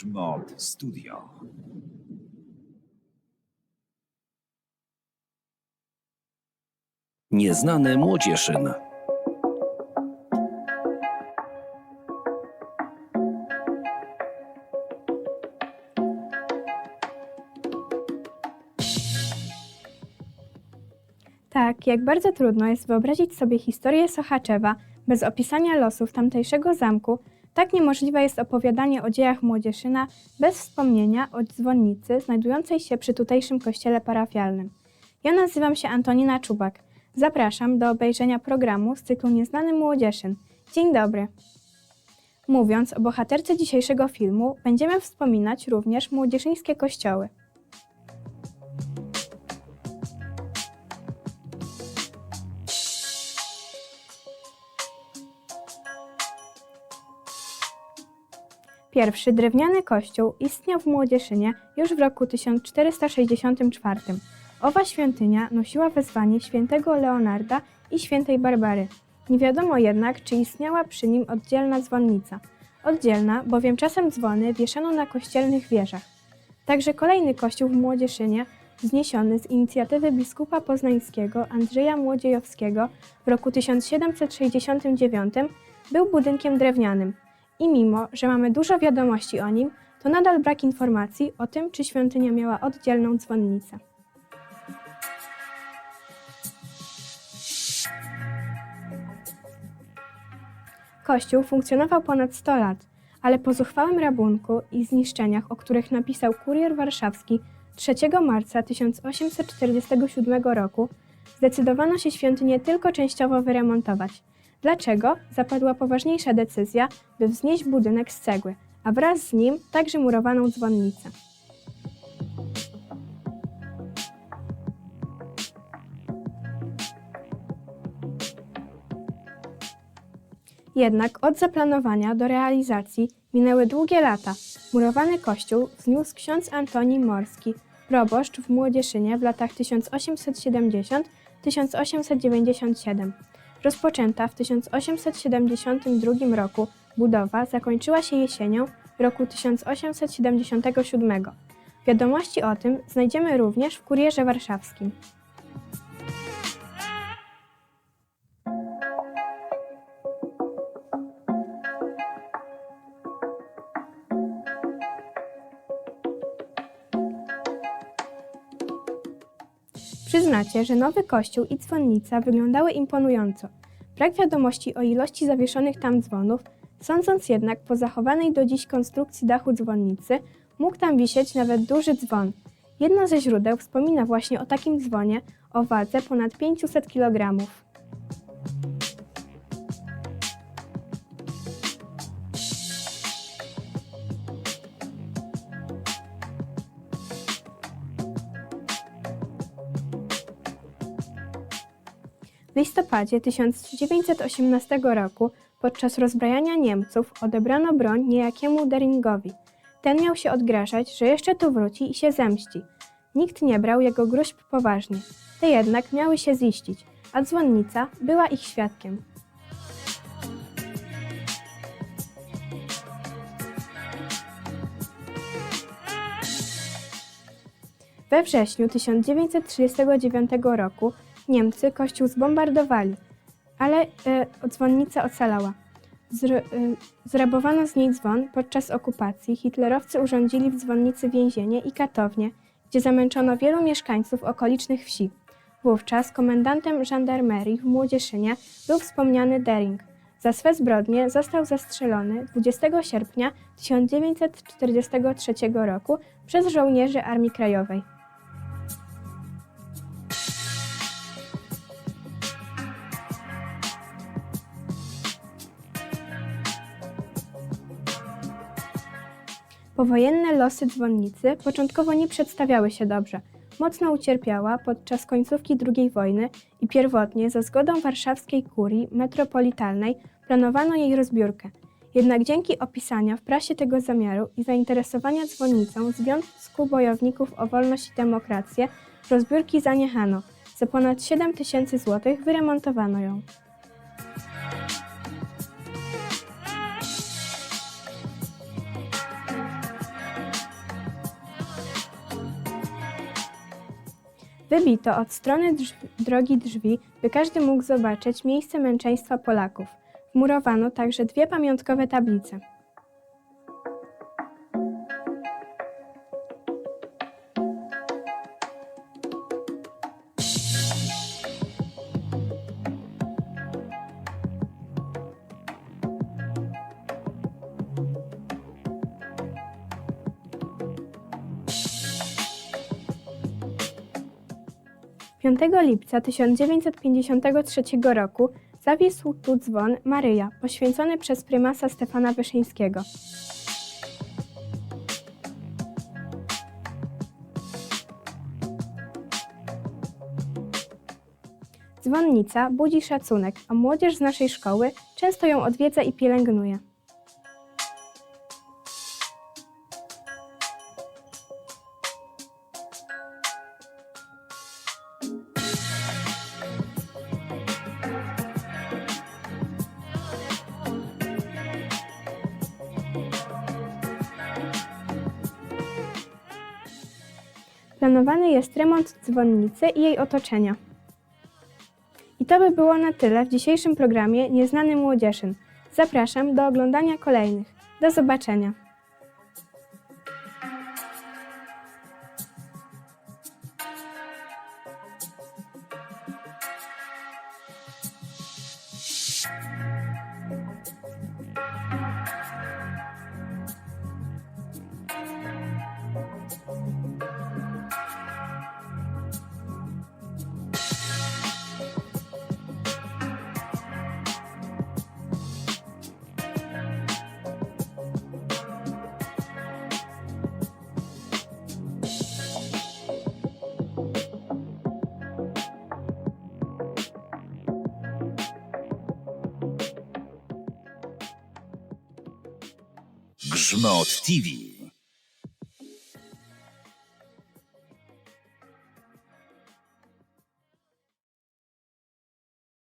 Szmot Studio. Nieznany młodzieszyn. Tak, jak bardzo trudno jest wyobrazić sobie historię Sochaczewa bez opisania losów tamtejszego zamku, tak niemożliwe jest opowiadanie o dziejach Młodzieszyna bez wspomnienia o dzwonnicy znajdującej się przy tutejszym kościele parafialnym. Ja nazywam się Antonina Czubak. Zapraszam do obejrzenia programu z cyklu Nieznany Młodzieszyn. Dzień dobry. Mówiąc o bohaterce dzisiejszego filmu, będziemy wspominać również młodzieszyńskie kościoły. Pierwszy drewniany kościół istniał w Młodzieszynie już w roku 1464. Owa świątynia nosiła wezwanie świętego Leonarda i świętej Barbary. Nie wiadomo jednak, czy istniała przy nim oddzielna dzwonnica. Oddzielna, bowiem czasem dzwony wieszano na kościelnych wieżach. Także kolejny kościół w Młodzieszynie, wzniesiony z inicjatywy biskupa poznańskiego Andrzeja Młodziejowskiego w roku 1769, był budynkiem drewnianym. I mimo, że mamy dużo wiadomości o nim, to nadal brak informacji o tym, czy świątynia miała oddzielną dzwonnicę. Kościół funkcjonował ponad 100 lat, ale po zuchwałym rabunku i zniszczeniach, o których napisał kurier warszawski 3 marca 1847 roku, zdecydowano się świątynię tylko częściowo wyremontować. Dlaczego? Zapadła poważniejsza decyzja, by wznieść budynek z cegły, a wraz z nim także murowaną dzwonnicę. Jednak od zaplanowania do realizacji minęły długie lata. Murowany kościół wzniósł ksiądz Antoni Morski, proboszcz w Młodzieszynie w latach 1870-1897. Rozpoczęta w 1872 roku budowa zakończyła się jesienią roku 1877. Wiadomości o tym znajdziemy również w Kurierze Warszawskim. Przyznacie, że nowy kościół i dzwonnica wyglądały imponująco. Brak wiadomości o ilości zawieszonych tam dzwonów, sądząc jednak po zachowanej do dziś konstrukcji dachu dzwonnicy, mógł tam wisieć nawet duży dzwon. Jedno ze źródeł wspomina właśnie o takim dzwonie o wadze ponad 500 kg. W listopadzie 1918 roku podczas rozbrajania Niemców odebrano broń niejakiemu Deringowi. Ten miał się odgrażać, że jeszcze tu wróci i się zemści. Nikt nie brał jego gruźb poważnie. Te jednak miały się ziścić, a dzwonnica była ich świadkiem. We wrześniu 1939 roku Niemcy kościół zbombardowali, ale e, dzwonnica ocalała. Zr, e, zrabowano z niej dzwon podczas okupacji. Hitlerowcy urządzili w dzwonnicy więzienie i katownię, gdzie zamęczono wielu mieszkańców okolicznych wsi. Wówczas komendantem żandarmerii w Młodzieszynie był wspomniany Dering. Za swe zbrodnie został zastrzelony 20 sierpnia 1943 roku przez żołnierzy Armii Krajowej. Powojenne losy dzwonnicy początkowo nie przedstawiały się dobrze. Mocno ucierpiała podczas końcówki II wojny i pierwotnie za zgodą warszawskiej kurii metropolitalnej planowano jej rozbiórkę. Jednak dzięki opisania w prasie tego zamiaru i zainteresowania dzwonnicą Związku Bojowników o Wolność i Demokrację rozbiórki zaniechano. Za ponad 7 tysięcy złotych wyremontowano ją. Wybito od strony drogi drzwi, by każdy mógł zobaczyć miejsce męczeństwa Polaków. Wmurowano także dwie pamiątkowe tablice. Piątego lipca 1953 roku zawisł tu dzwon Maryja, poświęcony przez prymasa Stefana Wyszyńskiego. Dzwonnica budzi szacunek, a młodzież z naszej szkoły często ją odwiedza i pielęgnuje. Planowany jest remont dzwonnicy i jej otoczenia. I to by było na tyle w dzisiejszym programie Nieznany Młodzieszyn. Zapraszam do oglądania kolejnych. Do zobaczenia. Żmot TV.